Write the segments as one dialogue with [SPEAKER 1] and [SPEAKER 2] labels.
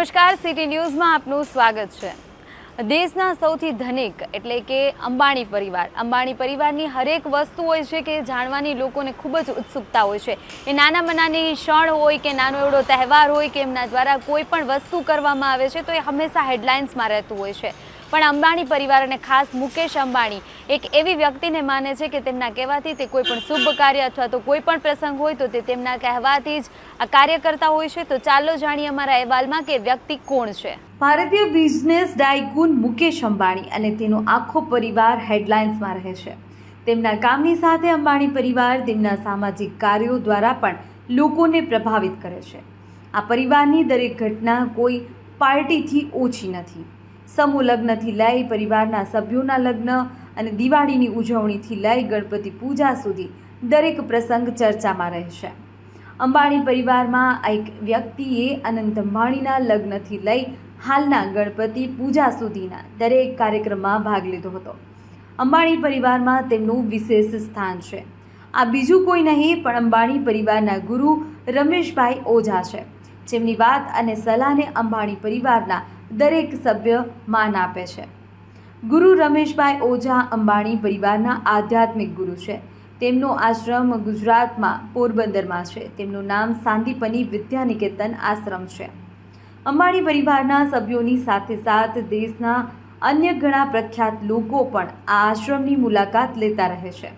[SPEAKER 1] નમસ્કાર, સિટી ન્યૂઝમાં આપનું સ્વાગત છે. દેશના સૌથી ધનિક એટલે કે અંબાણી પરિવાર. અંબાણી પરિવારની હરેક વસ્તુ હોય છે કે જાણવાની લોકોને ખૂબ જ ઉત્સુકતા હોય છે. એ નાના મનાની ક્ષણ હોય કે નાનો એવડો તહેવાર હોય કે એમના દ્વારા કોઈ પણ વસ્તુ કરવામાં આવે છે, તો એ હંમેશા હેડલાઇન્સમાં રહેતું હોય છે. પણ અંબાણી પરિવાર અને ખાસ મુકેશ અંબાણી એક એવી વ્યક્તિને માને છે કે તેમના કહેવાથી તે કોઈ પણ શુભ કાર્ય અથવા તો કોઈ પણ પ્રસંગ હોય તો તે તેમના કહેવાથી જ આ કાર્ય કરતા હોય છે. તો ચાલો જાણીએ અમારા અહેવાલમાં કે વ્યક્તિ કોણ છે. ભારતીય બિઝનેસ ડાયકુન મુકેશ અંબાણી અને તેનો આખો પરિવાર હેડલાઇન્સમાં રહે છે. તેમના કામની સાથે અંબાણી પરિવાર તેમના સામાજિક કાર્યો દ્વારા પણ લોકોને પ્રભાવિત કરે છે. આ પરિવારની દરેક ઘટના કોઈ પાર્ટીથી ઓછી નથી. સમૂહ લગ્નથી લઈ પરિવારના સભ્યોના લગ્ન અને દિવાળીની ઉજવણીથી લઈ ગણપતિ પૂજા સુધી દરેક પ્રસંગ ચર્ચામાં રહેશે. અંબાણી પરિવારમાં એક વ્યક્તિએ અનંત અંબાણીના લગ્નથી લઈ હાલના ગણપતિ પૂજા સુધીના દરેક કાર્યક્રમમાં ભાગ લીધો હતો. અંબાણી પરિવારમાં તેમનું વિશેષ સ્થાન છે. આ બીજું કોઈ નહીં, પણ અંબાણી પરિવારના ગુરુ રમેશભાઈ ઓઝા છે. જેમની વાત અને સલાહને અંબાણી પરિવારના દરેક સભ્ય માન આપે છે. ગુરુ રમેશભાઈ ઓઝા અંબાણી પરિવારના આધ્યાત્મિક ગુરુ છે. તેમનો આશ્રમ ગુજરાતમાં પોરબંદરમાં છે. તેમનું નામ સાંદીપની વિદ્યાનિકેતન આશ્રમ છે. અંબાણી પરિવારના સભ્યોની સાથે સાથ દેશના અન્ય ઘણા પ્રખ્યાત લોકો પણ આ આશ્રમની મુલાકાત લેતા રહે છે.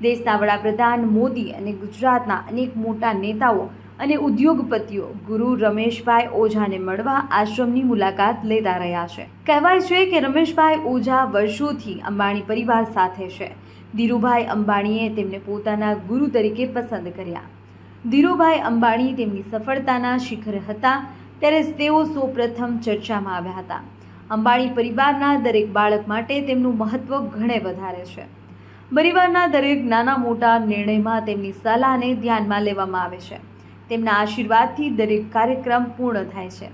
[SPEAKER 1] દેશના વડાપ્રધાન મોદી અને ગુજરાતના અનેક મોટા નેતાઓ અને ઉદ્યોગપતિઓ ગુરુ રમેશભાઈ ઓઝાને મળવા આશ્રમની મુલાકાત લેતા રહ્યા છે. કહેવાય છે કે રમેશભાઈ ઓઝા વર્ષોથી અંબાણી પરિવાર સાથે છે. ધીરુભાઈ અંબાણીએ તેમને પોતાના ગુરુ તરીકે પસંદ કર્યા. ધીરુભાઈ અંબાણી તેમની સફળતાના શિખર હતા, ત્યારે તેઓ સૌપ્રથમ ચર્ચામાં આવ્યા હતા. અંબાણી પરિવારના દરેક બાળક માટે તેમનું મહત્ત્વ ઘણે વધારે છે. પરિવારના દરેક નાના મોટા નિર્ણયમાં તેમની સલાહને ધ્યાનમાં લેવામાં આવે છે. તેમના આશીર્વાદથી દરેક કાર્યક્રમ પૂર્ણ થાય છે.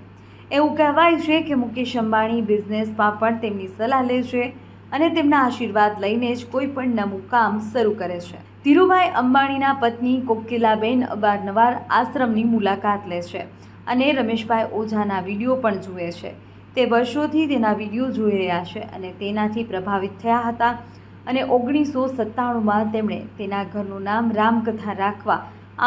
[SPEAKER 1] એવું કહેવાય છે કે મુકેશ અંબાણી બિઝનેસમાં પણ તેમની સલાહ લે છે અને તેમના આશીર્વાદ લઈને જ કોઈ પણ નવું કામ શરૂ કરે છે. ધીરુભાઈ અંબાણીના પત્ની કોકિલાબેન અવારનવાર આશ્રમની મુલાકાત લે છે અને રમેશભાઈ ઓઝાના વીડિયો પણ જુએ છે. તે વર્ષોથી તેના વીડિયો જોઈ રહ્યા છે અને તેનાથી પ્રભાવિત થયા હતા અને ઓગણીસો સત્તાણુંમાં તેમણે તેના ઘરનું નામ રામકથા રાખવા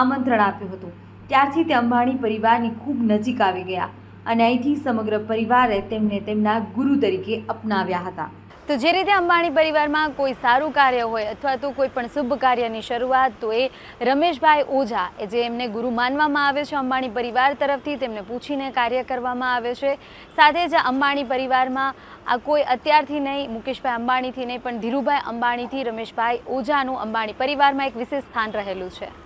[SPEAKER 1] આમંત્રણ આપ્યું હતું. ત્યારથી તે અંબાણી પરિવારની ખૂબ નજીક આવી ગયા અને અહીંથી સમગ્ર પરિવારે તેમને તેમના ગુરુ તરીકે અપનાવ્યા હતા. તો જે રીતે અંબાણી પરિવારમાં કોઈ સારું કાર્ય હોય અથવા તો કોઈ પણ શુભ કાર્યની શરૂઆત, તો એ રમેશભાઈ ઓઝા, એ જે એમને ગુરુ માનવામાં આવે છે અંબાણી પરિવાર તરફથી, તેમને પૂછીને કાર્ય કરવામાં આવે છે. સાથે જ અંબાણી પરિવારમાં આ કોઈ અત્યારથી નહીં, મુકેશભાઈ અંબાણીથી નહીં, પણ ધીરુભાઈ અંબાણીથી રમેશભાઈ ઓઝાનું અંબાણી પરિવારમાં એક વિશેષ સ્થાન રહેલું છે.